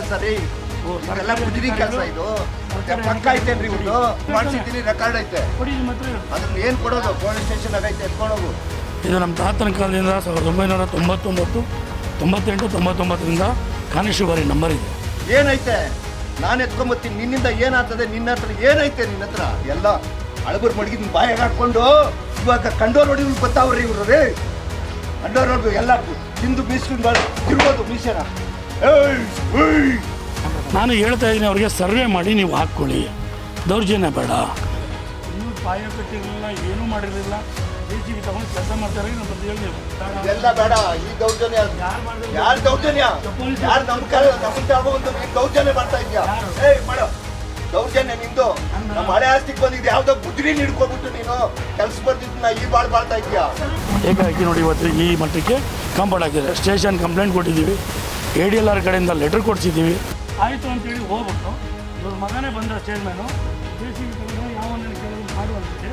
ಕೆಲಸ ರೀ. ಸರ್ಕಾರಿ ಬುದ್ಧಿ ಕೆಲಸ ಇದು. ಪಕ್ಕ ಐತೇನ್ರಿ ಇವ್ರು ಮಾಡ್ಸಿದ್ದೀನಿ ರೆಕಾರ್ಡ್ ಐತೆ. ಅದನ್ನ ಏನ್ ಕೊಡೋದು? ಪೊಲೀಸ್ ಸ್ಟೇಷನ್ ಆಗೈತೆ ಎತ್ಕೊಂಡೋಗು ಇದು ನಮ್ಮ ತಾತನ ಕಾಲದಿಂದ ಸಾವಿರದ ಒಂಬೈನೂರ ತೊಂಬತ್ತೊಂಬತ್ತು ತೊಂಬತ್ತೆಂಟು ತೊಂಬತ್ತೊಂಬತ್ತರಿಂದ ಕಾನಿಸ್ಟೇಬಲ್ ನಂಬರ್ ಇದೆ. ಏನೈತೆ? ನಾನು ಎತ್ಕೊಂಬತ್ತೀನಿ. ನಿನ್ನಿಂದ ಏನಾಗ್ತದೆ? ನಿನ್ನ ಹತ್ರ ಏನೈತೆ ನಿನ್ನ ಹತ್ರ? ಎಲ್ಲ ಅಳಬರ್ ಮಡಗಿದ್ ಬಾಯಾಗ ಹಾಕೊಂಡು ಇವಾಗ ಕಂಡೋರ್ ನೋಡಿ ಗೊತ್ತಾವ್ರಿ ಇವ್ರು ರೀ. ಕಂಡೋರ್ ನೋಡ್ಬೇಕು ಎಲ್ಲ ತಿಂದು ಬೀಸ್ಕೊಂಡು ತಿರ್ಬೋದು ಮೀಸೆನ. ನಾನು ಹೇಳ್ತಾ ಇದ್ದೀನಿ ಅವ್ರಿಗೆ ಸರ್ವೆ ಮಾಡಿ ನೀವು ಹಾಕ್ಕೊಳ್ಳಿ. ದೌರ್ಜನ್ಯ ಬೇಡ. ಇನ್ನೂ ಪಾಯ ಕಟ್ಟಿರಲಿಲ್ಲ ಏನೂ ಮಾಡಿರಲಿಲ್ಲ. ಜೆ ಸಿ ಬಿ ತಗೊಂಡು ಕೆಲಸ ಮಾಡ್ತಾರೆ ನಮ್ಮ ಹೇಳಿ ನೀವು. ಬೇಡ ಈ ದೌರ್ಜನ್ಯ. ಯಾರು ಮಾಡಿದ್ರು ಯಾರ್ ದೌರ್ಜನ್ಯ? ಯಾರು ನಮ್ ಕಾಲ ನಮ್ ತಗೊಂಡು ದೌರ್ಜನ್ಯ ಮಾಡ್ತಾ ಇದ್ಯಾ ಏ ಮಾಡು. ದೌರ್ಜನ್ಯ ನಿಂದು. ನಮ್ಮ ಹಳೆ ಆಸ್ತಿಗೆ ಬಂದಿದ್ದು ಯಾವ್ದೋ ಬುದ್ಧಿ ಹಿಡ್ಕೊಬಿಟ್ಟು ನೀನು ಕೆಲಸ ಬರ್ದಿದ್ದನ್ನ ಈ ಬಾಳ್ ಮಾಡ್ತಾ ಇದ್ಯಾ ಏಕಾಏಕಿ ನೋಡಿ ಇವತ್ತು ಈ ಮಟ್ಟಕ್ಕೆ ಕಂಪ್ಲೇಂಟ್ ಆಗಿದೆ ಸ್ಟೇಷನ್ ಕಂಪ್ಲೇಂಟ್ ಕೊಟ್ಟಿದ್ದೀವಿ. ಎ ಡಿ ಎಲ್ ಆರ್ ಕಡೆಯಿಂದ ಲೆಟರ್ ಕೊಡ್ಸಿದ್ದೀವಿ. ಆಯಿತು ಅಂತೇಳಿ ಹೋಗ್ಬಿಟ್ಟು ಇವ್ರ ಮಗನೇ ಬಂದ ಚೇರ್ಮನು ಜೆ ಸಿ ಬಿ ತಗೊಂಡು ಯಾವ ಕೇಳಿದ್ರು ಮಾಡುವಂತಿದೆ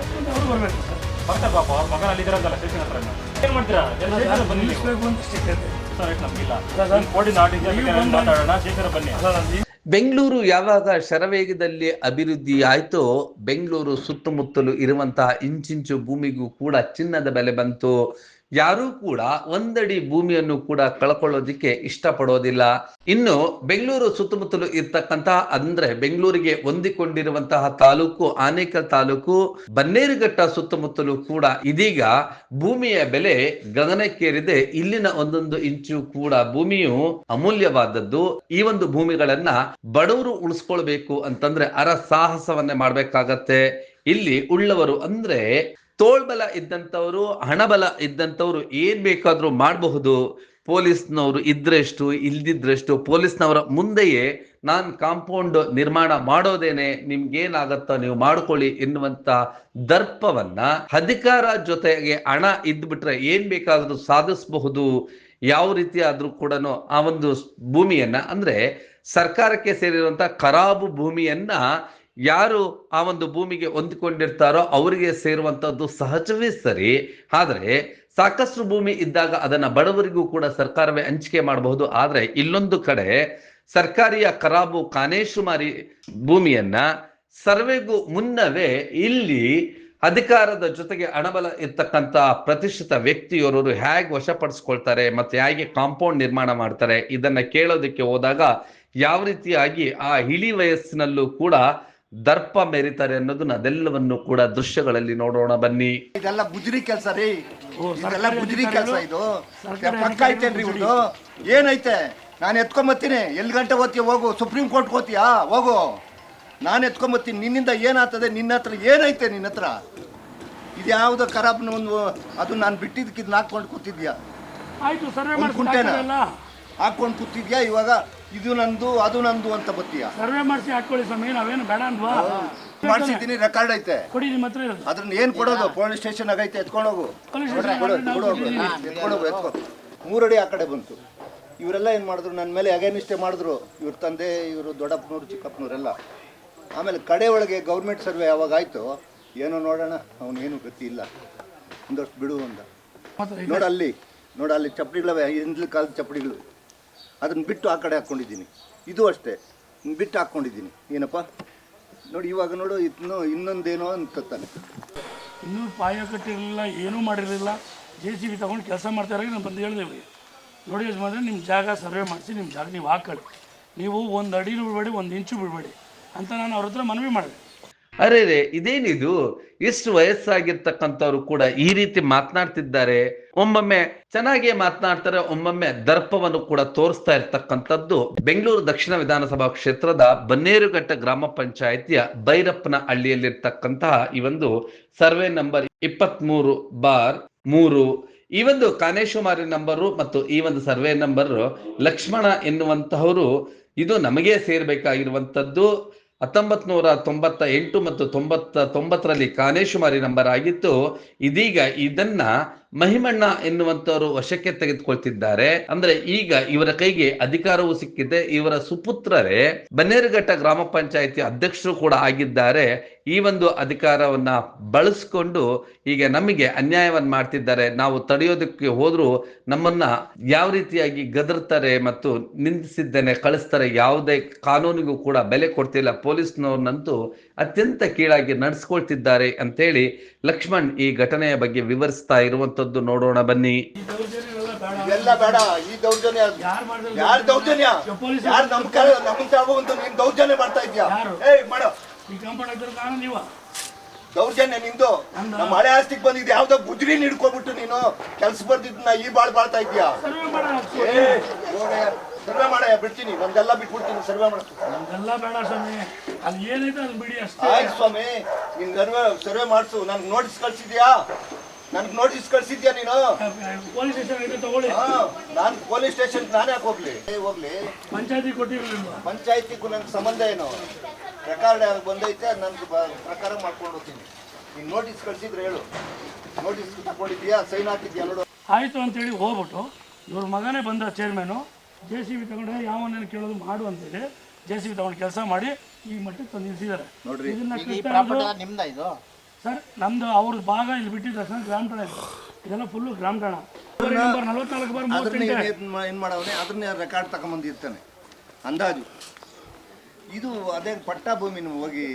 ಬರಬೇಕು ಸರ್. ಬರ್ತಾರೆ ಪಾಪ ಅವ್ರ ಮಗನ ಅಲ್ಲಿ ಸ್ಟೇಷನ್ ಹತ್ರ ಏನ್ ಮಾಡ್ತೀರಾ? ಎಲ್ಲ ಸ್ಟೇಷನ್ ಬನ್ನಿ ನೀವು. ನಿಲ್ಲಿಸ್ಬೇಕು ಅಂತ ಅಷ್ಟೇ ಕೇಳ್ತೇನೆ. ಸರ್ ಆಯ್ತು ನಮ್ಗಿಲ್ಲ ಕೋಡಿ ನಾಟಿಂದ ಮಾತಾಡೋಣ ಸ್ಟೇಷನ್ ಬನ್ನಿ. ಬೆಂಗಳೂರು ಯಾವಾಗ ಶರವೇಗದಲ್ಲಿ ಅಭಿವೃದ್ಧಿ ಆಯ್ತೋ ಬೆಂಗಳೂರು ಸುತ್ತಮುತ್ತಲು ಇರುವಂತಹ ಇಂಚಿಂಚು ಭೂಮಿಗೂ ಕೂಡ ಚಿನ್ನದ ಬೆಲೆ ಬಂತು. ಯಾರೂ ಕೂಡ ಒಂದಡಿ ಭೂಮಿಯನ್ನು ಕೂಡ ಕಳ್ಕೊಳ್ಳೋದಿಕ್ಕೆ ಇಷ್ಟಪಡೋದಿಲ್ಲ. ಇನ್ನು ಬೆಂಗಳೂರು ಸುತ್ತಮುತ್ತಲು ಇರ್ತಕ್ಕಂತಹ ಅಂದ್ರೆ ಬೆಂಗಳೂರಿಗೆ ಹೊಂದಿಕೊಂಡಿರುವಂತಹ ತಾಲೂಕು, ಆನೇಕಲ್ ತಾಲೂಕು, ಬನ್ನೇರುಘಟ್ಟ ಸುತ್ತಮುತ್ತಲು ಕೂಡ ಇದೀಗ ಭೂಮಿಯ ಬೆಲೆ ಗಗನಕ್ಕೇರಿದೆ. ಇಲ್ಲಿನ ಒಂದೊಂದು ಇಂಚು ಕೂಡ ಭೂಮಿಯು ಅಮೂಲ್ಯವಾದದ್ದು. ಈ ಒಂದು ಭೂಮಿಗಳನ್ನ ಬಡವರು ಉಳಿಸ್ಕೊಳ್ಬೇಕು ಅಂತಂದ್ರೆ ಅರ ಸಾಹಸವನ್ನೇ ಮಾಡ್ಬೇಕಾಗತ್ತೆ. ಇಲ್ಲಿ ಉಳ್ಳವರು ಅಂದ್ರೆ ತೋಳ್ಬಲ ಇದ್ದಂಥವ್ರು, ಹಣಬಲ ಇದ್ದಂಥವ್ರು ಏನ್ ಬೇಕಾದ್ರೂ ಮಾಡಬಹುದು. ಪೊಲೀಸ್ನವರು ಇದ್ರೆಷ್ಟು, ಇಲ್ದಿದ್ರೆಷ್ಟು, ಪೊಲೀಸ್ನವರ ಮುಂದೆಯೇ ನಾನು ಕಾಂಪೌಂಡ್ ನಿರ್ಮಾಣ ಮಾಡೋದೇನೆ, ನಿಮ್ಗೇನಾಗತ್ತೋ ನೀವು ಮಾಡ್ಕೊಳ್ಳಿ ಎನ್ನುವಂತ ದರ್ಪವನ್ನ ಅಧಿಕಾರ ಜೊತೆಗೆ ಹಣ ಇದ್ಬಿಟ್ರೆ ಏನ್ ಬೇಕಾದ್ರೂ ಸಾಧಿಸಬಹುದು. ಯಾವ ರೀತಿ ಆದ್ರೂ ಕೂಡ ಆ ಒಂದು ಭೂಮಿಯನ್ನ, ಅಂದ್ರೆ ಸರ್ಕಾರಕ್ಕೆ ಸೇರಿರುವಂತ ಖರಾಬು ಭೂಮಿಯನ್ನ ಯಾರು ಆ ಒಂದು ಭೂಮಿಗೆ ಹೊಂದಿಕೊಂಡಿರ್ತಾರೋ ಅವರಿಗೆ ಸೇರುವಂತದ್ದು ಸಹಜವೇ ಸರಿ. ಆದರೆ ಸಾಕಷ್ಟು ಭೂಮಿ ಇದ್ದಾಗ ಅದನ್ನ ಬಡವರಿಗೂ ಕೂಡ ಸರ್ಕಾರವೇ ಹಂಚಿಕೆ ಮಾಡಬಹುದು. ಆದರೆ ಇಲ್ಲೊಂದು ಕಡೆ ಸರ್ಕಾರಿಯ ಖರಾಬು ಕಾನೇಶುಮಾರಿ ಭೂಮಿಯನ್ನ ಸರ್ವೆಗೂ ಮುನ್ನವೇ ಇಲ್ಲಿ ಅಧಿಕಾರದ ಜೊತೆಗೆ ಹಣಬಲ ಇರ್ತಕ್ಕಂತ ಪ್ರತಿಷ್ಠಿತ ವ್ಯಕ್ತಿಯವರು ಹೇಗೆ ವಶಪಡಿಸ್ಕೊಳ್ತಾರೆ ಮತ್ತೆ ಹೇಗೆ ಕಾಂಪೌಂಡ್ ನಿರ್ಮಾಣ ಮಾಡ್ತಾರೆ. ಇದನ್ನು ಕೇಳೋದಕ್ಕೆ ಹೋದಾಗ ಯಾವ ರೀತಿಯಾಗಿ ಆ ಇಳಿ ವಯಸ್ಸಿನಲ್ಲೂ ಕೂಡ ದರ್ಪ ಮೆರಿತಾರೆ ಅನ್ನೋದನ್ನ ಅದೆಲ್ಲವನ್ನು ಕೂಡ ದೃಶ್ಯಗಳಲ್ಲಿ ನೋಡೋಣ ಬನ್ನಿ. ಇದೆಲ್ಲ ಬುಜರಿ ಕೆಲಸ ರೀ. ಓ, ಇದೆಲ್ಲ ಗುಜ್ರಿ ಕೆಲಸ ಇದು. ಪಕ್ಕ ಐತೇನ್ರಿ ಇವ್ರದ್ದು ಏನೈತೆ? ನಾನು ಎತ್ಕೊಂಬತ್ತೀನಿ. ಎಲ್ಲಿ ಗಂಟೆ ಓದ್ತೀಯ? ಹೋಗು. ಸುಪ್ರೀಂ ಕೋರ್ಟ್ ಹೋಗ್ತೀಯಾ ಹೋಗು. ನಾನು ಎತ್ಕೊಂಬತ್ತೀನಿ. ನಿನ್ನಿಂದ ಏನಾಗ್ತದೆ? ನಿನ್ನ ಹತ್ರ ಏನೈತೆ ನಿನ್ನ ಹತ್ರ? ಇದು ಯಾವುದೋ ಖರಾಬ್ನ ಒಂದು ಅದು ನಾನು ಬಿಟ್ಟಿದ್ದಕ್ಕೆ ಇದನ್ನ ಹಾಕ್ಕೊಂಡು ಕೂತಿದ್ಯಾ? ಕುಂಟೆನ? ಹಾಕ್ಕೊಂಡು ಕೂತಿದ್ಯಾ ಇವಾಗ? ಇದು ನಂದು ಅದು ನಂದು ಅಂತ ಬತ್ತೀಯ ಸರ್ವೆ ಮಾಡಿಸಿ ಹಾಕೊಳ್ಳಿ ಸ್ವಾಮಿ ನಾವೇನು ಬೇಡ ಅಂದ್ವಾ? ಮಾಡಿಸಿದ್ದೀನಿ ರೆಕಾರ್ಡ್ ಐತೆ. ಕೊಡಿ ನಿಮ್ಮ ಹತ್ರ ಇರೋದು. ಅದನ್ನ ಏನ್ ಕೊಡೋದು? ಪೊಲೀಸ್ ಸ್ಟೇಷನ್ ಆಗೈತೆ ಎತ್ಕೊಂಡೋಗು ಪೊಲೀಸ್ ಸ್ಟೇಷನ್ ಕೊಡು, ಕೊಡು. ಎತ್ಕೊಂಡೋಗು ಎತ್ಕೊ. ಮೂರಡಿ ಆ ಕಡೆ ಬಂತು. ಇವರೆಲ್ಲ ಏನು ಮಾಡಿದ್ರು? ನನ್ನ ಮೇಲೆ ಅಗೇನಿಷ್ಟೇ ಮಾಡಿದ್ರು. ಇವ್ರ ತಂದೆ ಇವರು ದೊಡ್ಡಪ್ಪನವ್ರು ಚಿಕ್ಕಪ್ಪನವರೆಲ್ಲ. ಆಮೇಲೆ ಕಡೆ ಒಳಗೆ ಗೌರ್ಮೆಂಟ್ ಸರ್ವೆ ಯಾವಾಗ ಆಯ್ತು ಏನೋ ನೋಡೋಣ. ಅವನೇನು ಗತಿ ಇಲ್ಲ. ಒಂದಷ್ಟು ಬಿಡು ಅಂದ. ಮತ್ತೆ ನೋಡು ಅಲ್ಲಿ ನೋಡು ಅಲ್ಲಿ ಚಪ್ಪಡಿಗಳವೆ ಹಿಂದಿನ ಕಾಲದ ಚಪ್ಪಡಿಗಳು. ಅದನ್ನ ಬಿಟ್ಟು ಆ ಕಡೆ ಹಾಕ್ಕೊಂಡಿದ್ದೀನಿ ಇದು ಅಷ್ಟೇ. ಬಿಟ್ಟು ಹಾಕ್ಕೊಂಡಿದ್ದೀನಿ ಏನಪ್ಪ? ನೋಡಿ, ಇವಾಗ ನೋಡು ಇನ್ನು ಇನ್ನೊಂದೇನೋ ಅನ್ಕತ್ತಾನೆ ಇನ್ನೂ ಪಾಯ ಕಟ್ಟಿರಲಿಲ್ಲ, ಏನೂ ಮಾಡಿರಲಿಲ್ಲ. ಜೆ ಸಿ ಬಿ ತೊಗೊಂಡು ಕೆಲಸ ಮಾಡ್ತಾರೆ ನಾನು ಬಂದು ಹೇಳಿದೆವು ನೋಡಿ ಯಜಮಾನ್ರೆ ನಿಮ್ಮ ಜಾಗ ಸರ್ವೆ ಮಾಡಿಸಿ ನಿಮ್ಮ ಜಾಗ ನೀವು ಹಾಕೊಳ್ಳಿ. ನೀವು ಒಂದು ಅಡಿನೂ ಬಿಡಬೇಡಿ, ಒಂದು ಇಂಚು ಬಿಡಬೇಡಿ ಅಂತ ನಾನು ಅವ್ರ ಹತ್ರ ಮನವಿ ಮಾಡಿದೆ. ಅರೆ ರೇ ಇದೇನಿದು? ಇಷ್ಟು ವಯಸ್ಸಾಗಿರ್ತಕ್ಕಂಥವ್ರು ಕೂಡ ಈ ರೀತಿ ಮಾತನಾಡ್ತಿದ್ದಾರೆ. ಒಮ್ಮೊಮ್ಮೆ ಚೆನ್ನಾಗೇ ಮಾತನಾಡ್ತಾರೆ ಒಮ್ಮೊಮ್ಮೆ ದರ್ಪವನ್ನು ಕೂಡ ತೋರಿಸ್ತಾ ಇರ್ತಕ್ಕಂಥದ್ದು ಬೆಂಗಳೂರು ದಕ್ಷಿಣ ವಿಧಾನಸಭಾ ಕ್ಷೇತ್ರದ ಬನ್ನೇರುಘಟ್ಟ ಗ್ರಾಮ ಪಂಚಾಯಿತಿಯ ಭೈರಪ್ಪನ ಹಳ್ಳಿಯಲ್ಲಿರ್ತಕ್ಕಂತಹ ಈ ಒಂದು ಸರ್ವೆ ನಂಬರ್ ಇಪ್ಪತ್ಮೂರು ಬಾರ್ ಮೂರು. ಈ ಒಂದು ಕಾನೇಶುಮಾರಿ ನಂಬರು ಮತ್ತು ಈ ಒಂದು ಸರ್ವೆ ನಂಬರ್ ಲಕ್ಷ್ಮಣ ಎನ್ನುವಂತಹವರು ಇದು ನಮಗೆ ಸೇರ್ಬೇಕಾಗಿರುವಂತದ್ದು ಹತ್ತೊಂಬತ್ ನೂರ ತೊಂಬತ್ತ ಎಂಟು ಮತ್ತು ತೊಂಬತ್ತ ತೊಂಬತ್ತರಲ್ಲಿ ಕಾನೇಶುಮಾರಿ ನಂಬರ್ ಆಗಿತ್ತು ಇದೀಗ ಇದನ್ನ ಮಹಿಮಣ್ಣ ಎನ್ನುವಂತವರು ವಶಕ್ಕೆ ತೆಗೆದುಕೊಳ್ತಿದ್ದಾರೆ. ಅಂದ್ರೆ ಈಗ ಇವರ ಕೈಗೆ ಅಧಿಕಾರವೂ ಸಿಕ್ಕಿದೆ. ಇವರ ಸುಪುತ್ರರೇ ಬನ್ನೇರುಘಟ್ಟ ಗ್ರಾಮ ಪಂಚಾಯಿತಿ ಅಧ್ಯಕ್ಷರು ಕೂಡ ಆಗಿದ್ದಾರೆ. ಈ ಒಂದು ಅಧಿಕಾರವನ್ನ ಬಳಸ್ಕೊಂಡು ಈಗ ನಮಗೆ ಅನ್ಯಾಯವನ್ನ ಮಾಡ್ತಿದ್ದಾರೆ. ನಾವು ತಡೆಯೋದಕ್ಕೆ ಹೋದ್ರು ನಮ್ಮನ್ನ ಯಾವ ರೀತಿಯಾಗಿ ಗದರ್ತಾರೆ ಮತ್ತು ನಿಂದಿಸಿದ್ದೇನೆ, ಕಳಿಸ್ತಾರೆ ಯಾವುದೇ ಕಾನೂನಿಗೂ ಕೂಡ ಬೆಲೆ ಕೊಡ್ತಿಲ್ಲ. ಪೊಲೀಸ್ನವ್ರನ್ನಂತೂ ಅತ್ಯಂತ ಕೀಳಾಗಿ ನಡೆಸ್ಕೊಳ್ತಿದ್ದಾರೆ ಅಂತೇಳಿ ಲಕ್ಷ್ಮಣ್ ಈ ಘಟನೆಯ ಬಗ್ಗೆ ವಿವರಿಸ್ತಾ ಇರುವಂತದ್ದು ನೋಡೋಣ ಬನ್ನಿ. ಎಲ್ಲ ಬೇಡ ಈ ದೌರ್ಜನ್ಯ. ಯಾರು ದೌರ್ಜನ್ಯ? ಯಾರು ನಮ್ ಕಾಲ ನಮ್ ತಗೊಂಡು ನೀನ್ ದೌರ್ಜನ್ಯ ಮಾಡ್ತಾ ಇದ್ಯಾ ಯಾರು? ಏಯ್ ಮಾಡೋ. ಈ ಕಾಂಪೌಂಡ್ ಕಾರಣ ನೀವ? ದೌರ್ಜನ್ಯ ನಿಂದು. ನಮ್ಮ ಹಳೆ ಆಸ್ತಿಗೆ ಬಂದಿದ್ದು ಯಾವ್ದೋ ಗುಜ್ರಿ ಹಿಡ್ಕೊಬಿಟ್ಟು ನೀನು ಕೆಲ್ಸ ಬರ್ದಿದ್ನ ಈ ಬಾಳ್ ಬಾಳ್ತಾ ಇದ್ಯಾ ಸರ್ವೆ ಮಾಡ ಏ ಸರ್ವೆ ಮಾಡಯ್ಯ ಬಿಡ್ತೀನಿ. ನಮ್ದೆಲ್ಲ ಬಿಟ್ಬಿಡ್ತೀನಿ ಸರ್ವೆ ಮಾಡ್ತೀನಿ ನಮ್ದೆಲ್ಲ ಬೇಡ ಸ್ವಾಮಿ. ಅಲ್ಲಿ ಏನೈತೆ ಬಿಡಿ ಅಷ್ಟೇ. ಆಯ್ತು ಸ್ವಾಮಿ. ನಿನ್ ಸರ್ವೆ ಸರ್ವೆ ಮಾಡಿಸು. ನನ್ಗೆ ನೋಟಿಸ್ ಕಳ್ಸಿದ್ಯಾ? ನನ್ಗೆ ನೋಟಿಸ್ ಕಳ್ಸಿದ್ಯಾ ನೀನು? ಪೊಲೀಸ್ ಸ್ಟೇಷನ್ ತಗೊಳ್ಳಿ. ಹಾ ನಾನು ಪೊಲೀಸ್ ಸ್ಟೇಷನ್ ನಾನು ಯಾಕೆ ಹೋಗ್ಲಿ? ಏ, ಹೋಗ್ಲಿ. ಪಂಚಾಯತಿ ಕೊಟ್ಟಿರಲಿಲ್ಲ ಪಂಚಾಯತಿಗೂ ನನ್ಗೆ ಸಂಬಂಧ ಏನು? ರೆಕಾರ್ಡ್ ಬಂದೈತೆ ನನ್ಗೆ ಬ- ಪ್ರಕಾರ ಮಾಡ್ಕೊಂಡು ಹೋಗ್ತೀನಿ. ನೀನು ನೋಟಿಸ್ ಕಳ್ಸಿದ್ರೆ ಹೇಳು. ನೋಟಿಸ್ ತಗೊಂಡಿದ್ಯಾ? ಸೈನ್ ಹಾಕಿದ್ಯಾ ನೋಡು. ಆಯಿತು ಅಂತೇಳಿ ಹೋಗ್ಬಿಟ್ಟು ಇವ್ರ ಮಗನೇ ಬಂದ ಚೇರ್ಮನು ಜೆ ಸಿ ಬಿ ತಗೊಂಡ್ರೆ ಯಾವನೇನು ಕೇಳೋದು ಮಾಡು ಅಂತೇಳಿ ಜೆ ಸಿ ಬಿ ತಗೊಂಡು ಕೆಲಸ ಮಾಡಿ ಈ ಮಟ್ಟಕ್ಕೆ ತಂದು ನಿಲ್ಸಿದ್ದಾರೆ. ನೋಡ್ರಿ ಇದನ್ನ ಈ ಪ್ರಾಪರ್ಟಿ ಇರೋದು- ನಿಮ್ದ ಇದು? ಸರ್ ನಮ್ದು ಅವ್ರ ಭಾಗ ಇಲ್ಲಿ ಬಿಟ್ಟಿದ್ದ ಸರ್ ಗ್ರಾಮ ಠಾಣ ಇದೆ ಇದೆಲ್ಲ ಫುಲ್ಲು ಗ್ರಾಮ ಠಾಣ ನಂಬರ್ ನಲವತ್ನಾಲ್ಕು ಬಾರ್ ಅದನ್ನ ಮೂವತ್ತೆಂಟು ಏನು ಮಾಡವನೆ ಅದನ್ನ ರೆಕಾರ್ಡ್ ತಗೊಂಬಂದಿರ್ತಾನೆ. ಅಂದಾಜು. ಇದು ಅದೇ ಪಟ್ಟ ಭೂಮಿನ ಹೋಗಿ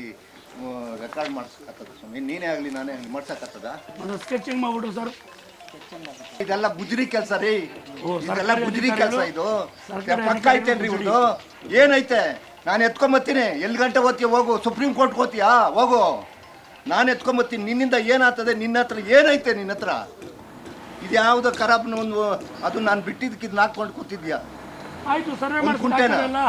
ರೆಕಾರ್ಡ್ ಮಾಡ್ಸಕತ್ತದ ಸ್ವಾಮಿ. ನೀನೇ ಆಗಲಿ ನಾನೇ ಆಗಲಿ ಮಾಡ್ಸಕ್ಕತ್ತದ ಅದು ಸ್ಕೆಚಿಂಗ್ ಮಾಡ್ಬಿಟ್ಟು ಸರ್. ಇದೆಲ್ಲ ಗುಜರಿ ಕೆಲಸ ರೀ. ಇದೆಲ್ಲ ಬುಜ್ರಿ ಗುಜರಿ ಕೆಲಸ ಇದು. ಪಕ್ಕ ಐತೇನ್ರಿ ಇವ್ರದ್ದು ಏನೈತೆ? ನಾನು ಎತ್ಕೊಂಬತ್ತೀನಿ. ಎಲ್ಲಿ ಗಂಟೆ ಓದ್ತೀಯ? ಹೋಗು. ಸುಪ್ರೀಂ ಕೋರ್ಟ್ ಹೋಗ್ತೀಯಾ ಹೋಗು. ನಾನು ಎತ್ಕೊಂಬತ್ತೀನಿ. ನಿನ್ನಿಂದ ಏನಾಗ್ತದೆ? ನಿನ್ನ ಹತ್ರ ಏನೈತೆ ನಿನ್ನ ಹತ್ರ? ಇದು ಯಾವುದೋ ಖರಾಬ್ನ ಒಂದು ಅದು ನಾನು ಬಿಟ್ಟಿದ್ದಕ್ಕೆ ಇದನ್ನ ಹಾಕ್ಕೊಂಡು ಕೂತಿದ್ಯಾ? ಆಯ್ತು ಸರ್ವೆ ಮಾಡ್ಕೊಂಡೇನ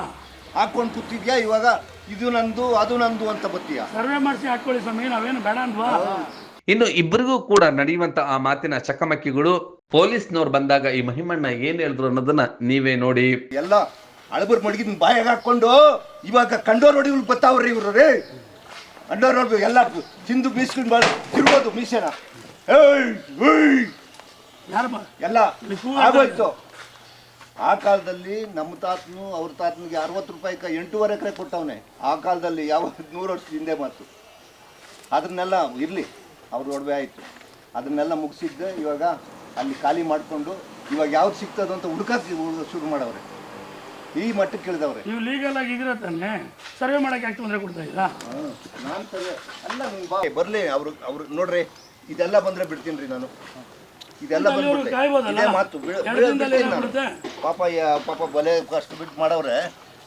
ಹಾಕ್ಕೊಂಡು ಕೂತಿದ್ಯಾ ಇವಾಗ? ಇದು ನಂದು ಅದು ನಂದು ಅಂತ ಬತ್ತೀಯ? ಸರ್ವೆ ಮಾಡಿಸಿ ಹಾಕೊಳ್ಳಿ ಸ್ವಾಮಿ ನಾವೇನು ಬೇಡ ಅಂದ್ವಾ ಇನ್ನು ಇಬ್ಬರಿಗೂ ಕೂಡ ನಡೆಯುವಂತ ಆ ಮಾತಿನ ಚಕಮಕಿಗಳು ಪೊಲೀಸ್ನವ್ರು ಬಂದಾಗ ಈ ಮಹಿಮಣ್ಣ ಏನ್ ಹೇಳಿದ್ರು ಅನ್ನೋದನ್ನ ನೀವೇ ನೋಡಿ. ಎಲ್ಲ ಅಳಬರ್ ಮಡಗಿದ್ ಬಾಯಾಗ ಹಾಕೊಂಡು ಇವಾಗ ಕಂಡೋರ್ ಹೊಡಿಗಳು ಬತ್ತಾವ್ರಿ ಇವ್ರು ರೀ. ಕಂಡೋರ್ ನೋಡ್ಬೇಕು ಎಲ್ಲ ತಿಂದು ಬೀಸ್ಕೊಂಡು ಬರ್ ತಿರ್ಬೋದು ಮೀಸೆನ. ಎಲ್ಲ ಆಗೋಯ್ತು. ಆ ಕಾಲದಲ್ಲಿ ನಮ್ಮ ತಾತನು ಅವ್ರ ತಾತನಿಗೆ ಅರವತ್ತು ರೂಪಾಯಿಗೆ ಎಂಟೂವರೆ ಎಕರೆ ಕೊಟ್ಟವನೆ. ಆ ಕಾಲದಲ್ಲಿ ಯಾವ ನೂರು ವರ್ಷ ಹಿಂದೆ ಮಾತು. ಅದನ್ನೆಲ್ಲ ಇರಲಿ ಅವ್ರ ಒಡವೆ ಆಯಿತು. ಅದನ್ನೆಲ್ಲ ಮುಗಿಸಿದ್ದೆ ಇವಾಗ ಅಲ್ಲಿ ಖಾಲಿ ಮಾಡಿಕೊಂಡು ಇವಾಗ ಯಾವ್ದು ಸಿಗ್ತದಂತ ಅಂತ ಹುಡುಕಕ್ಕೆ ಶುರು ಮಾಡವ್ರೆ. ಈ ಮಟ್ಟಕ್ಕೆ ಇಳಿದವ್ರೆ. ನೀವು ಲೀಗಲ್ ಆಗಿ ಇದ್ರೆ ತಾನೆ ಸರ್ವೆ ಮಾಡಕ್ಕೆ ಯಾಕೆ ತೊಂದರೆ ಕೊಡ್ತಾ ಇಲ್ಲ ನಾನು ಸರ್ವೆ ಅಲ್ಲ ನೀನ್ ಬಾ ಬರಲಿ ಅವ್ರು ಅವ್ರು ನೋಡ್ರಿ ಇದೆಲ್ಲ ಬಂದ್ರೆ ಬಿಡ್ತೀನಿ ರೀ ನಾನು. ಇದೆಲ್ಲ ಅಲ್ಲಿ ಅವ್ರು ಬಂದ್ಬಿಟ್ರೆ ಕಾಯ್ಬೋದಲ್ಲ? ಇದೇ ಮಾತು ಬಿಡ್- ಎರಡು ಬಿಡ್- ದಿನದಲ್ಲಿ ಬಿಡ್ತೀನಿ ನಾನು. ಏನಾಗ್ಬಿಡುತ್ತೆ? ಪಾಪ ಯ- ಪಾಪ ಬಲೆ ಅಷ್ಟು ಬಿಟ್ಟು ಮಾಡವ್ರೆ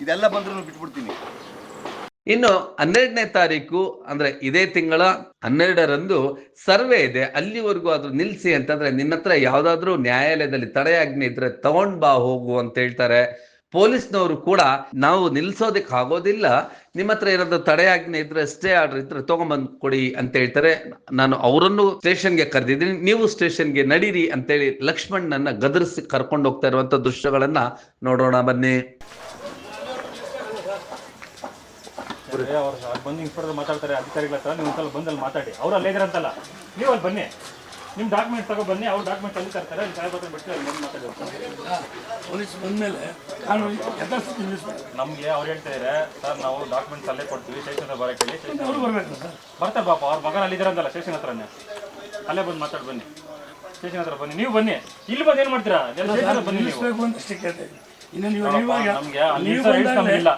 ಇದೆಲ್ಲ ಬಂದ್ರು ಬಿಟ್ಬಿಡ್ತೀನಿ. ಇನ್ನು ಹನ್ನೆರಡನೇ ತಾರೀಕು ಅಂದ್ರೆ ಇದೇ ತಿಂಗಳ ಹನ್ನೆರಡರಂದು ಸರ್ವೆ ಇದೆ. ಅಲ್ಲಿವರೆಗೂ ಅದು ನಿಲ್ಸಿ ಅಂತಂದ್ರೆ ನಿನ್ನ ಹತ್ರ ಯಾವ್ದಾದ್ರು ನ್ಯಾಯಾಲಯದಲ್ಲಿ ತಡೆಯಾಜ್ಞೆ ಇದ್ರೆ ತಗೊಂಡ್ ಬಾ ಹೋಗು ಅಂತ ಹೇಳ್ತಾರೆ. ಪೊಲೀಸ್ನವರು ಕೂಡ ನಾವು ನಿಲ್ಸೋದಕ್ಕೆ ಆಗೋದಿಲ್ಲ. ನಿಮ್ಮ ಹತ್ರ ಏನಾದ್ರು ತಡೆಯಾಜ್ಞೆ ಇದ್ರೆ, ಸ್ಟೇ ಆರ್ಡರ್ ಇದ್ರೆ ತಗೊಂಬಂದ್ ಕೊಡಿ ಅಂತ ಹೇಳ್ತಾರೆ. ನಾನು ಅವರನ್ನು ಸ್ಟೇಷನ್ಗೆ ಕರೆದಿದ್ದೀನಿ. ನೀವು ಸ್ಟೇಷನ್ಗೆ ನಡೀರಿ ಅಂತೇಳಿ ಲಕ್ಷ್ಮಣ್ ನನ್ನ ಗದರಿಸಿ ಕರ್ಕೊಂಡು ಹೋಗ್ತಾ ಇರುವಂತ ದೃಶ್ಯಗಳನ್ನ ನೋಡೋಣ, ಬನ್ನಿ. ಮಾತಾಡ್ತಾರೆ, ಅಧಿಕಾರಿಗಳ ಹತ್ರ ನೀವು ಬಂದಲ್ಲಿ ಮಾತಾಡಿ. ಅವ್ರು ಅಲ್ಲೇ ಇದ್ರಂತಲ್ಲ. ನೀವು ಅಲ್ಲಿ ಬನ್ನಿ. ನಿಮ್ಮ ಡಾಕ್ಯುಮೆಂಟ್ ತಗೋ ಬನ್ನಿ ಅವ್ರು ಡಾಕ್ಯುಮೆಂಟ್ ಅಲ್ಲಿ ತರ್ತಾರೆ ಅಲ್ಲಿ ಕಾಯ್ಬೋದು ಬಿಟ್ಟು ಅಲ್ಲಿ ಬಂದು ಮಾತಾಡಿ ಪೊಲೀಸ್ ಬಂದಮೇಲೆ ಕಾನೂನು ಯಥಾಸ್ಥಿತಿ ನಿಲ್ಲಿಸ್ಬೇಕು ನಮಗೆ ಅವ್ರು ಹೇಳ್ತಾ ಇದ್ದಾರೆ ಸರ್ ನಾವು ಡಾಕ್ಯುಮೆಂಟ್ಸ್ ಅಲ್ಲೇ ಕೊಡ್ತೀವಿ ಸ್ಟೇಷನ್ ಹತ್ರ ಬರಕ್ಕೆ ಹೇಳಿ ಸ್ಟೇಷನ್ ಅವ್ರು ಬರಬೇಕು ಸರ್? ಬರ್ತಾರೆ ಪಾಪ ಅವ್ರ ಮಗನ ಅಲ್ಲಿ ಇದ್ರಂತಲ್ಲ ಸ್ಟೇಷನ್ ಹತ್ರನೇ. ಅಲ್ಲೇ ಬಂದು ಮಾತಾಡಿ ಬನ್ನಿ. ಸ್ಟೇಷನ್ ಹತ್ರ ಬನ್ನಿ. ನೀವು ಬನ್ನಿ. ಇಲ್ಲಿ ಬಂದು ಏನು ಮಾಡ್ತೀರಾ? ಎಲ್ಲ ಸ್ಟೇಷನ್ ಹತ್ರ ಬನ್ನಿ ನೀವು. ಅಷ್ಟೇ ಕೇಳ್ತಾ ಇನ್ನು ನೀವು ನಮ್ಗೆ ಅಲ್ಲಿ ನಮ್ಗಿಲ್ಲ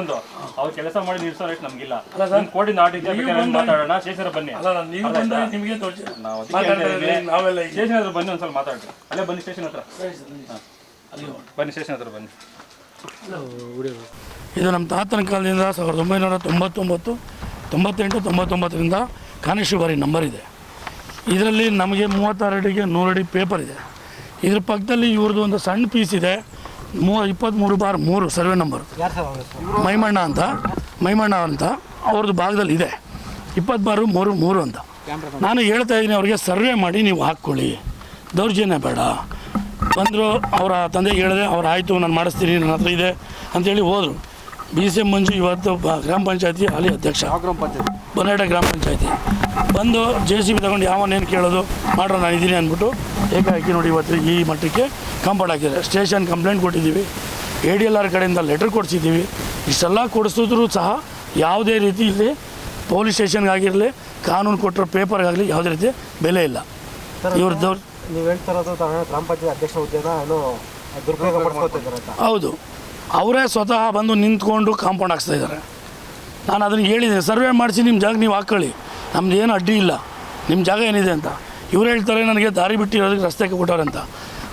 ಒಂದು. ಅವ್ರು ಕೆಲಸ ಮಾಡಿ ನಿಲ್ಸೋ ರೈಟ್ ನಮ್ಗಿಲ್ಲ. ನಿಮ್ ಮಾತಾಡೋಣ. ಬನ್ನಿ. ಅಲ್ಲ ಅಲ್ಲ, ನೀವು ಅರ್ಥ ಬಂದಾಗ ನಿಮಗೆ ತೋರಿಸಿ ನಾವು ಅದಕ್ಕೆ ಮಾತಾಡ್ತಾ ಇದ್ದೀವಿ, ಇದ್ದೀವಿ. ನಾವೆಲ್ಲ ಈಗ ಸ್ಟೇಷನ್ ಹತ್ರ ಬನ್ನಿ ಒಂದ್ಸಲ ಮಾತಾಡ್ರಿ. ಅಲ್ಲೇ ಬನ್ನಿ ಸ್ಟೇಷನ್ ಹತ್ರ. ಅಲ್ಲಿ ಹೋಗಿ. ಬನ್ನಿ ಸ್ಟೇಷನ್ ಹತ್ರ ಬನ್ನಿ. ಇದು ನಮ್ಮ ತಾತನ ಕಾಲದಿಂದ ಸಾವಿರದ ಒಂಬೈನೂರ ತೊಂಬತ್ತೊಂಬತ್ತು ತೊಂಬತ್ತೆಂಟು ತೊಂಬತ್ತೊಂಬತ್ತರಿಂದ ಕಾನಿಸ್ಟೇಬರಿ ನಂಬರ್ ಇದೆ. ಇದರಲ್ಲಿ ನಮಗೆ ಮೂವತ್ತಾರು ಅಡಿಗೆ ನೂರು ಅಡಿ ಪೇಪರ್ ಇದೆ. ಇದ್ರ ಪಕ್ಕದಲ್ಲಿ ಇವ್ರದ್ದು ಒಂದು ಸಣ್ಣ ಪೀಸ್ ಇದೆ. ಮೂ ಇಪ್ಪತ್ತ್ಮೂರು ಬಾರ್ ಮೂರು ಸರ್ವೆ ನಂಬರ್. ಮೈಮಣ್ಣ ಅಂತ. ಮೈಮಣ್ಣ ಅಂತ ಅವ್ರದ್ದು ಭಾಗದಲ್ಲಿ ಇದೆ. ಇಪ್ಪತ್ತು ಬಾರು ಮೂರು ಮೂರು ಅಂತ. ನಾನು ಹೇಳ್ತಾ ಇದ್ದೀನಿ ಅವ್ರಿಗೆ ಸರ್ವೆ ಮಾಡಿ ನೀವು ಹಾಕ್ಕೊಳ್ಳಿ. ದೌರ್ಜನ್ಯ ಬೇಡ. ಬಂದರು ಅವರ ತಂದೆಗೆ ಹೇಳಿದೆ ಅವ್ರು ಆಯಿತು ನಾನು ಮಾಡಿಸ್ತೀನಿ ನನ್ನ ಹತ್ರ ಇದೆ ಅಂತೇಳಿ ಹೋದರು. ಬಿ ಸಿ ಎಂ ಮಂಜು ಇವತ್ತು ಗ್ರಾಮ ಪಂಚಾಯತಿ ಹಾಲಿ ಅಧ್ಯಕ್ಷ. ಬನ್ನಡ ಗ್ರಾಮ ಪಂಚಾಯತಿ? ಬಂದು ಜೆ ಸಿ ಬಿ ತಗೊಂಡು ಯಾವನ್ನೇನು ಕೇಳೋದು ಮಾಡ್ರ ನಾನು ಇದ್ದೀನಿ ಅಂದ್ಬಿಟ್ಟು ಏಕಾಏಕಿ ನೋಡಿ ಇವತ್ತು ಈ ಮಟ್ಟಕ್ಕೆ ಕಾಂಪೌಂಡ್ ಹಾಕಿದ್ದಾರೆ. ಸ್ಟೇಷನ್ ಕಂಪ್ಲೇಂಟ್ ಕೊಟ್ಟಿದ್ದೀವಿ. ಎ ಡಿ ಎಲ್ ಆರ್ ಕಡೆಯಿಂದ ಲೆಟರ್ ಕೊಡಿಸಿದ್ದೀವಿ. ಇಷ್ಟೆಲ್ಲ ಕೊಡಿಸಿದ್ರು ಸಹ ಯಾವುದೇ ರೀತಿ ಇಲ್ಲಿ ಪೊಲೀಸ್ ಸ್ಟೇಷನ್ಗಾಗಿರಲಿ ಕಾನೂನು ಕೊಟ್ಟಿರೋ ಪೇಪರ್ಗಾಗಲಿ ಯಾವುದೇ ರೀತಿ ಬೆಲೆ ಇಲ್ಲ. ಇವ್ರದ್ದು ನೀವು ಹೇಳ್ತಾ ಇರೋದು ಗ್ರಾಮ ಪಂಚಾಯತ್ ಅಧ್ಯಕ್ಷ ಹುದ್ದೆನ ಏನೋ ದುರುಪಯೋಗ ಪಡ್ಕೊತಿದ್ದಾರೆ ಅಂತ. ಹೌದು. ಅವರೇ ಸ್ವತಃ ಬಂದು ನಿಂತ್ಕೊಂಡು ಕಾಂಪೌಂಡ್ ಹಾಕ್ಸ್ತಾ ಇದ್ದಾರೆ. ನಾನು ಅದನ್ನು ಹೇಳಿದ್ದೀನಿ. ಸರ್ವೆ ಮಾಡಿಸಿ ನಿಮ್ಮ ಜಾಗ ನೀವು ಹಾಕ್ಕೊಳ್ಳಿ. ನಮ್ದು ಏನು ಅಡ್ಡಿ ಇಲ್ಲ. ನಿಮ್ಮ ಜಾಗ ಏನಿದೆ ಅಂತ. ಇವ್ರು ಹೇಳ್ತಾರೆ ನನಗೆ ದಾರಿ ಬಿಟ್ಟಿರೋದಕ್ಕೆ ರಸ್ತೆಗೆ ಕೊಟ್ಟವ್ರಂತ ಅಂತ.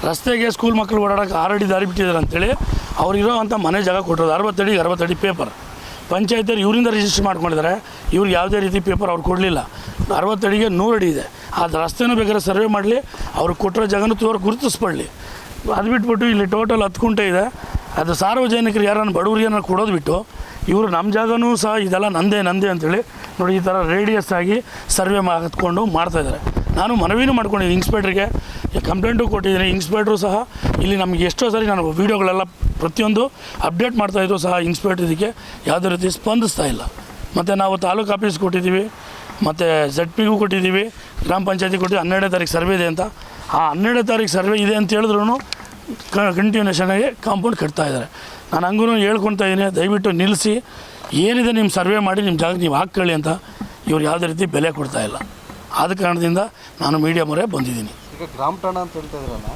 ರಸ್ತೆಗೆ ಸ್ಕೂಲ್ ಮಕ್ಕಳು ಓಡಾಡೋಕೆ ಆರಡಿ ದಾರಿ ಬಿಟ್ಟಿದ್ದಾರೆ ಅಂತೇಳಿ ಅವ್ರಿರೋ ಅಂಥ ಮನೆ ಜಾಗ ಕೊಟ್ಟರು ಅರವತ್ತಡಿ ಅರವತ್ತಡಿ ಪೇಪರ್ ಪಂಚಾಯತಿಯವ್ರು ಇವರಿಂದ ರಿಜಿಸ್ಟರ್ ಮಾಡ್ಕೊಂಡಿದ್ದಾರೆ. ಇವ್ರಿಗೆ ಯಾವುದೇ ರೀತಿ ಪೇಪರ್ ಅವ್ರು ಕೊಡಲಿಲ್ಲ. ಅರವತ್ತಡಿಗೆ ನೂರಡಿ ಇದೆ. ಅದು ರಸ್ತೆನೂ ಬೇಕಾದ್ರೆ ಸರ್ವೆ ಮಾಡಲಿ. ಅವ್ರಿಗೆ ಕೊಟ್ಟಿರೋ ಜಾಗನೂ ತೋರ್ ಗುರುತಿಸ್ಕೊಳ್ಳಿ. ಅದು ಬಿಟ್ಬಿಟ್ಟು ಇಲ್ಲಿ ಟೋಟಲ್ ಹತ್ತು ಕುಂಟೆ ಇದೆ. ಅದು ಸಾರ್ವಜನಿಕರು ಯಾರನ್ನು ಬಡವರಿಗೆ ಕೊಡೋದು ಬಿಟ್ಟು ಇವರು ನಮ್ಮ ಜಾಗನೂ ಸಹ ಇದೆಲ್ಲ ನಂದೇ ನಂದೇ ಅಂತೇಳಿ ನೋಡಿ ಈ ಥರ ರೇಡಿಯಸ್ ಆಗಿ ಸರ್ವೆ ಮಾಡ್ಕೊಂಡು ಮಾಡ್ತಾಯಿದ್ದಾರೆ ನಾನು ಮನವಿನೂ ಮಾಡ್ಕೊಂಡಿದ್ದೀನಿ ಇನ್ಸ್ಪೆಕ್ಟ್ರಿಗೆ. ಕಂಪ್ಲೇಂಟು ಕೊಟ್ಟಿದ್ದೀನಿ, ಇನ್ಸ್ಪೆಕ್ಟ್ರು ಸಹ. ಇಲ್ಲಿ ನಮಗೆ ಎಷ್ಟೋ ಸರಿ ನಾನು ವೀಡಿಯೋಗಳೆಲ್ಲ ಪ್ರತಿಯೊಂದು ಅಪ್ಡೇಟ್ ಮಾಡ್ತಾಯಿದ್ರು ಸಹ ಇನ್ಸ್ಪೆಕ್ಟ್ರ್ ಇದಕ್ಕೆ ಯಾವುದೇ ರೀತಿ ಸ್ಪಂದಿಸ್ತಾ ಇಲ್ಲ. ಮತ್ತು ನಾವು ತಾಲೂಕು ಆಫೀಸ್ ಕೊಟ್ಟಿದ್ದೀವಿ, ಮತ್ತು ಜೆಡ್ ಪಿಗೂ ಕೊಟ್ಟಿದ್ದೀವಿ, ಗ್ರಾಮ ಪಂಚಾಯತಿ ಕೊಟ್ಟಿದ್ದೀವಿ, ಹನ್ನೆರಡನೇ ತಾರೀಕು ಸರ್ವೆ ಇದೆ ಅಂತ. ಆ ಹನ್ನೆರಡನೇ ತಾರೀಕು ಸರ್ವೆ ಇದೆ ಅಂತ ಹೇಳಿದ್ರು ಕ ಆಗಿ ಕಾಂಪೌಂಡ್ ಕಟ್ತಾ ಇದ್ದಾರೆ. ನಾನು ಹಂಗೂ ಹೇಳ್ಕೊತಾ ಇದ್ದೀನಿ, ದಯವಿಟ್ಟು ನಿಲ್ಲಿಸಿ. ಏನಿದೆ ನಿಮ್ಮ ಸರ್ವೆ ಮಾಡಿ ನಿಮ್ಮ ಜಾಗ ನೀವು ಹಾಕ್ಕೊಳ್ಳಿ ಅಂತ ಇವ್ರು ಯಾವುದೇ ರೀತಿ ಬೆಲೆ ಕೊಡ್ತಾ ಇಲ್ಲ. ಆದ ಕಾರಣದಿಂದ ನಾನು ಮೀಡಿಯಾ ಮೊರೆ ಬಂದಿದ್ದೀನಿ. ಈಗ ಗ್ರಾಮ ಠಾಣ ಅಂತ ಹೇಳ್ತಾ ಇದ್ರಲ್ಲ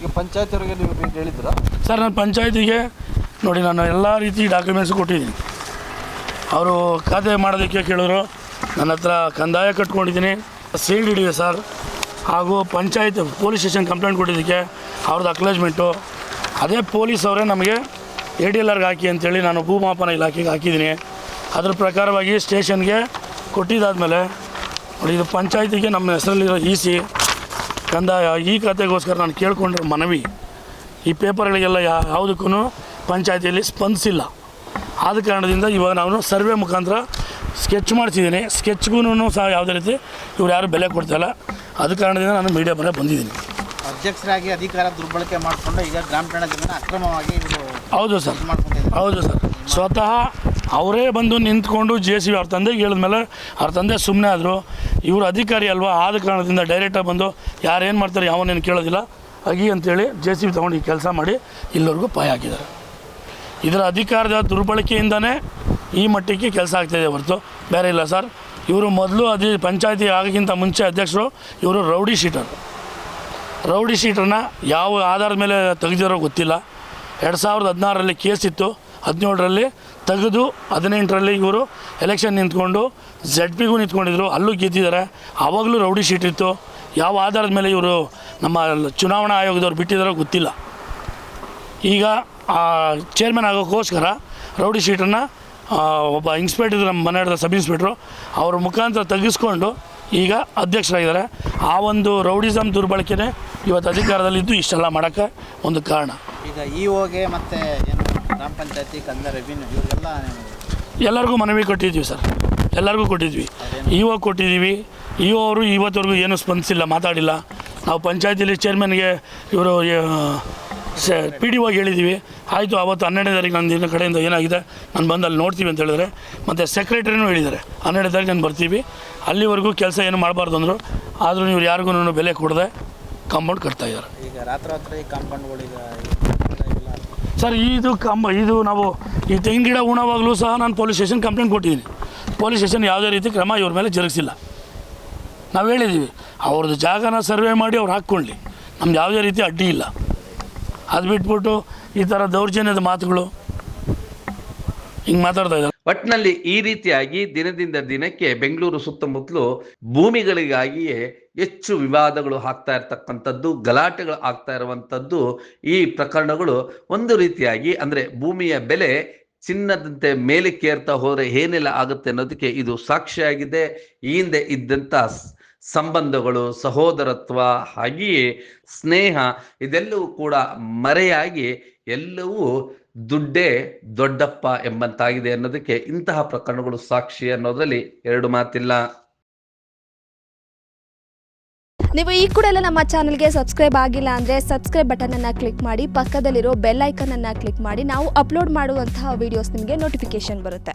ಈಗ ಪಂಚಾಯತ್ ಅವರಿಗೆ ನೀವು ಭೇಟಿ ಹೇಳಿದ್ರಾ? ಸರ್ ನಾನು ಪಂಚಾಯತಿಗೆ ನೋಡಿ ನಾನು ಎಲ್ಲ ರೀತಿ ಡಾಕ್ಯುಮೆಂಟ್ಸ್ ಕೊಟ್ಟಿದ್ದೀನಿ. ಅವರು ಖಾತೆ ಮಾಡೋದಕ್ಕೆ ಕೇಳಿದ್ರು. ನನ್ನ ಹತ್ರ ಕಂದಾಯ ಕಟ್ಕೊಂಡಿದ್ದೀನಿ. Seal ಹಿಡಿದೆ sir. ಹಾಗೂ ಪಂಚಾಯತ್ ಪೊಲೀಸ್ ಸ್ಟೇಷನ್ ಕಂಪ್ಲೇಂಟ್ ಕೊಟ್ಟಿದ್ದಕ್ಕೆ ಅವ್ರದ್ದು ಅಕ್ಲೇಜ್ಮೆಂಟು ಅದೇ ಪೊಲೀಸ್ ಅವರೇ ನಮಗೆ ಎ ಡಿ ಎಲ್ ಆರ್ಗೆ ಹಾಕಿ ಅಂತೇಳಿ ನಾನು ಭೂಮಾಪನ ಇಲಾಖೆಗೆ ಹಾಕಿದ್ದೀನಿ. ಅದ್ರ ಪ್ರಕಾರವಾಗಿ ಸ್ಟೇಷನ್ಗೆ ಕೊಟ್ಟಿದ್ದಾದಮೇಲೆ ನೋಡಿ ಇದು ಪಂಚಾಯತಿಗೆ ನಮ್ಮ ಹೆಸರಲ್ಲಿರೋ ಇ ಸಿ ಕಂದಾಯ. ಈ ಖಾತೆಗೋಸ್ಕರ ನಾನು ಕೇಳ್ಕೊಂಡಿರೋ ಮನವಿ ಈ ಪೇಪರ್ಗಳಿಗೆಲ್ಲ ಯಾ ಯಾವುದಕ್ಕೂ ಪಂಚಾಯತಿಯಲ್ಲಿ ಸ್ಪಂದಿಸಿಲ್ಲ. ಆದ ಕಾರಣದಿಂದ ಇವಾಗ ನಾನು ಸರ್ವೆ ಮುಖಾಂತರ ಸ್ಕೆಚ್ ಮಾಡಿಸಿದ್ದೀನಿ. ಸ್ಕೆಚ್ಗೂ ಸಹ ಯಾವುದೇ ರೀತಿ ಇವ್ರು ಯಾರು ಬೆಲೆ ಕೊಡ್ತಾಯಿಲ್ಲ ಅದ ಕಾರಣದಿಂದ ನಾನು ಮೀಡಿಯಾ ಮನೆ ಬಂದಿದ್ದೀನಿ. ಅಧ್ಯಕ್ಷರಾಗಿ ಅಧಿಕಾರ ದುರ್ಬಳಕೆ ಮಾಡಿಕೊಂಡು ಈಗ ಗ್ರಾಮ ಜನ ಅಕ್ರಮವಾಗಿ ಹೌದು ಸರ್. ಹೌದು ಸರ್. ಸ್ವತಃ ಅವರೇ ಬಂದು ನಿಂತ್ಕೊಂಡು ಜೆ ಸಿ ಬಿ ಅವ್ರ ತಂದೆಗೆ ಹೇಳಿದ್ಮೇಲೆ ಅವ್ರ ತಂದೆ ಸುಮ್ಮನೆ ಆದರು. ಇವರು ಅಧಿಕಾರಿ ಅಲ್ವಾ? ಆದ ಕಾರಣದಿಂದ ಡೈರೆಕ್ಟಾಗಿ ಬಂದು ಯಾರೇನು ಮಾಡ್ತಾರೆ ಯಾವನೇನು ಕೇಳೋದಿಲ್ಲ. ಅಗಿ ಅಂತೇಳಿ ಜೆ ಸಿ ಬಿ ತೊಗೊಂಡು ಈ ಕೆಲಸ ಮಾಡಿ ಇಲ್ಲಿವರೆಗೂ ಪಾಯ ಹಾಕಿದ್ದಾರೆ. ಇದರ ಅಧಿಕಾರದ ದುರ್ಬಳಕೆಯಿಂದನೇ ಈ ಮಟ್ಟಕ್ಕೆ ಕೆಲಸ ಆಗ್ತಾಯಿದೆ ಹೊರತು. ಬೇರೆ ಇಲ್ಲ ಸರ್. ಇವರು ಮೊದಲು ಅದಿ ಪಂಚಾಯತಿ ಆಗೋಕ್ಕಿಂತ ಮುಂಚೆ ಅಧ್ಯಕ್ಷರು, ಇವರು ರೌಡಿ ಶೀಟರ್. ರೌಡಿ ಶೀಟರ್ನ ಯಾವ ಆಧಾರದ ಮೇಲೆ ತೆಗೆದಿರೋ ಗೊತ್ತಿಲ್ಲ. ಎರಡು ಸಾವಿರದ ಹದಿನಾರರಲ್ಲಿ ಕೇಸ್ ಇತ್ತು. ಹದಿನೇಳರಲ್ಲಿ ತೆಗೆದು ಹದಿನೆಂಟರಲ್ಲಿ ಇವರು ಎಲೆಕ್ಷನ್ ನಿಂತ್ಕೊಂಡು ಝೆಡ್ ಪಿಗೂ ನಿಂತ್ಕೊಂಡಿದ್ರು, ಅಲ್ಲೂ ಗೆದ್ದಿದ್ದಾರೆ. ಆವಾಗಲೂ ರೌಡಿ ಶೀಟ್ ಇತ್ತು. ಯಾವ ಆಧಾರದ ಮೇಲೆ ಇವರು ನಮ್ಮ ಚುನಾವಣಾ ಆಯೋಗದವ್ರು ಬಿಟ್ಟಿದ್ದಾರೋ ಗೊತ್ತಿಲ್ಲ. ಈಗ ಚೇರ್ಮನ್ ಆಗೋಕ್ಕೋಸ್ಕರ ರೌಡಿ ಶೀಟನ್ನು ಒಬ್ಬ ಇನ್ಸ್ಪೆಕ್ಟರ್ ನಮ್ಮ ಮನೆ ಹಿಡಿದ ಸಬ್ ಇನ್ಸ್ಪೆಕ್ಟ್ರು ಅವ್ರ ಮುಖಾಂತರ ತೆಗೆಸ್ಕೊಂಡು ಈಗ ಅಧ್ಯಕ್ಷರಾಗಿದ್ದಾರೆ. ಆ ಒಂದು ರೌಡಿಸಮ್ ದುರ್ಬಳಕೆನೇ ಇವತ್ತು ಅಧಿಕಾರದಲ್ಲಿದ್ದು ಇಷ್ಟೆಲ್ಲ ಮಾಡೋಕ್ಕೆ ಒಂದು ಕಾರಣ. ಈಗ ಇ ಓಗೆ ಮತ್ತು ಪಂಚಾಯತಿ ರೆವಿನ್ಯೂ ಇವರಿಗೆಲ್ಲ ಎಲ್ಲರಿಗೂ ಮನವಿ ಕೊಟ್ಟಿದ್ವಿ ಸರ್. ಎಲ್ಲರಿಗೂ ಕೊಟ್ಟಿದ್ವಿ. ಇಒ ಕೊಟ್ಟಿದ್ದೀವಿ. ಇಒ ಅವರು ಇವತ್ತವರೆಗೂ ಏನೂ ಸ್ಪಂದಿಸಿಲ್ಲ ಮಾತಾಡಿಲ್ಲ. ನಾವು ಪಂಚಾಯತಿಲಿ ಚೇರ್ಮನ್ಗೆ ಇವರು ಪಿ ಡಿ ಒಗೆ ಹೇಳಿದ್ದೀವಿ. ಆಯಿತು ಅವತ್ತು ಹನ್ನೆರಡನೇ ತಾರೀಕು ನನ್ನ ದಿನ ಕಡೆಯಿಂದ ಏನಾಗಿದೆ ನಾನು ಬಂದು ಅಲ್ಲಿ ನೋಡ್ತೀವಿ ಅಂತ ಹೇಳಿದರೆ ಮತ್ತು ಸೆಕ್ರೆಟ್ರಿನೂ ಹೇಳಿದ್ದಾರೆ. ಹನ್ನೆರಡನೇ ತಾರೀಕು ನಾನು ಬರ್ತೀವಿ. ಅಲ್ಲಿವರೆಗೂ ಕೆಲಸ ಏನು ಮಾಡಬಾರ್ದು ಅಂದರು. ಆದರೂ ನೀವು ಯಾರಿಗೂ ಬೆಲೆ ಕೊಡದೆ ಕಾಂಪೌಂಡ್ ಕಟ್ತಾ ಇದ್ದಾರೆ. ಈಗ ರಾತ್ರಿ ಕಾಂಪೌಂಡ್ಗಳು ಈಗ ಸರ್, ಇದು ಕಂಬ, ಇದು ನಾವು ಈ ತೆಂಗಿನ ಗಿಡ ಉಣವಾಗಲೂ ಸಹ ನಾನು ಪೊಲೀಸ್ ಸ್ಟೇಷನ್ ಕಂಪ್ಲೇಂಟ್ ಕೊಟ್ಟಿದ್ದೀನಿ. ಪೊಲೀಸ್ ಸ್ಟೇಷನ್ ಯಾವುದೇ ರೀತಿ ಕ್ರಮ ಇವ್ರ ಮೇಲೆ ಜರುಗಿಸಿಲ್ಲ. ನಾವು ಹೇಳಿದ್ದೀವಿ ಅವ್ರದ್ದು ಜಾಗನ ಸರ್ವೆ ಮಾಡಿ ಅವ್ರು ಹಾಕ್ಕೊಳ್ಳಿ. ನಮ್ದು ಯಾವುದೇ ರೀತಿ ಅಡ್ಡಿ ಇಲ್ಲ. ಅದು ಬಿಟ್ಬಿಟ್ಟು ಈ ಥರ ದೌರ್ಜನ್ಯದ ಮಾತುಗಳು. ಹಿಂಗೆ ಮಾತಾಡ್ತಾ ಇದ್ದಾರೆ. ಒಟ್ಟಿನಲ್ಲಿ ಈ ರೀತಿಯಾಗಿ ದಿನದಿಂದ ದಿನಕ್ಕೆ ಬೆಂಗಳೂರು ಸುತ್ತಮುತ್ತಲು ಭೂಮಿಗಳಿಗಾಗಿಯೇ ಹೆಚ್ಚು ವಿವಾದಗಳು ಆಗ್ತಾ ಇರತಕ್ಕಂಥದ್ದು, ಗಲಾಟೆಗಳು ಆಗ್ತಾ ಇರುವಂಥದ್ದು ಈ ಪ್ರಕರಣಗಳು ಒಂದು ರೀತಿಯಾಗಿ ಅಂದರೆ ಭೂಮಿಯ ಬೆಲೆ ಚಿನ್ನದಂತೆ ಮೇಲಕ್ಕೇರ್ತಾ ಹೋದರೆ ಏನೆಲ್ಲ ಆಗುತ್ತೆ ಅನ್ನೋದಕ್ಕೆ ಇದು ಸಾಕ್ಷಿಯಾಗಿದೆ. ಈ ಹಿಂದೆ ಇದ್ದಂಥ ಸಂಬಂಧಗಳು, ಸಹೋದರತ್ವ, ಹಾಗೆಯೇ ಸ್ನೇಹ, ಇದೆಲ್ಲವೂ ಕೂಡ ಮರೆಯಾಗಿ ಎಲ್ಲವೂ ದುಡ್ಡೇ ದೊಡ್ಡಪ್ಪ ಎಂಬಂತಾಗಿದೆ ಅನ್ನೋದಕ್ಕೆ ಇಂತಹ ಪ್ರಕರಣಗಳು ಸಾಕ್ಷಿ ಅನ್ನೋದ್ರಲ್ಲಿ ಎರಡು ಮಾತಿಲ್ಲ. ನೀವು ಈ ಕೂಡ ಎಲ್ಲ ನಮ್ಮ ಚಾನಲ್ಗೆ ಸಬ್ಸ್ಕ್ರೈಬ್ ಆಗಿಲ್ಲ ಅಂದರೆ ಸಬ್ಸ್ಕ್ರೈಬ್ ಬಟನನ್ನು ಕ್ಲಿಕ್ ಮಾಡಿ, ಪಕ್ಕದಲ್ಲಿರೋ ಬೆಲ್ ಐಕನನ್ನು ಕ್ಲಿಕ್ ಮಾಡಿ, ನಾವು ಅಪ್ಲೋಡ್ ಮಾಡುವಂತಹ ವೀಡಿಯೋಸ್ ನಿಮಗೆ ನೋಟಿಫಿಕೇಶನ್ ಬರುತ್ತೆ.